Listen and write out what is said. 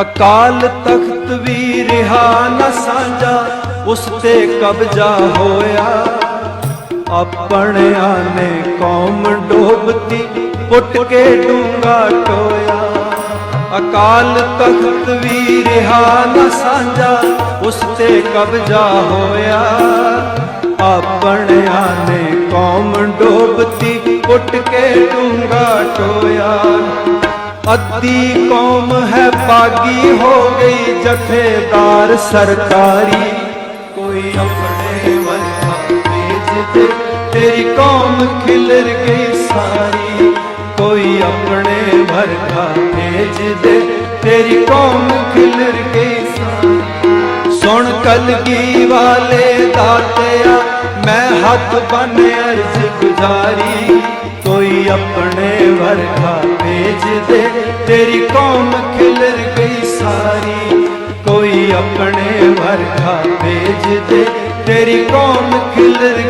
ਅਕਾਲ ਤਖਤ ਵੀ ਰਿਹਾ ਨਾ ਸਾਂਝਾ, ਉਸ ਤੇ ਕਬਜ਼ਾ ਹੋਇਆ। ਆਪਣਿਆਂ ਨੇ ਕੌਮ ਡੋਬਤੀ, ਪੁੱਟ ਕੇ ਡੂੰਗਾ ਟੋਇਆ। ਅਕਾਲ ਤਖਤ ਵੀ ਰਿਹਾ ਨਾ ਸਾਂਝਾ, ਉਸ ਤੇ ਕਬਜ਼ਾ ਹੋਇਆ। ਆਪਣਿਆਂ ਨੇ ਕੌਮ ਡੋਬਤੀ, ਪੁੱਟ ਕੇ ਡੂੰਗਾ ਟੋਇਆ। ਅੱਧੀ ਕੌਮ ਹੈ ਬਾਗੀ ਹੋ ਗਈ ਜਥੇਦਾਰ ਸਰਕਾਰੀ। ਕੋਈ ਆਪਣੇ ਵਰਗਾ ਭੇਜ ਦੇ, ਤੇਰੀ ਕੌਮ ਖਿਲਰ ਗਈ ਸਾਰੀ। ਕੋਈ ਆਪਣੇ ਵਰਗਾ ਭੇਜ ਦੇ, ਤੇਰੀ ਕੌਮ ਖਿਲਰ ਗਈ ਸਾਰੀ। ਸੁਣ ਕਲਗੀ ਵਾਲੇ ਦਾਤਿਆ, ਮੈਂ ਹੱਥ ਬੰਨ ਅਰਜ਼ ਗੁਜ਼ਾਰੀ ਕੋਈ ਆਪਣੇ ਵਰਗਾ ਭੇਜ ਦੇ ਤੇਰੀ ਕੌਮ ਖਿਲਰ ਗਈ ਸਾਰੀ। ਕੋਈ ਆਪਣੇ ਵਰਗਾ ਭੇਜ ਦੇ ਤੇਰੀ ਕੌਮ ਖਿਲਰ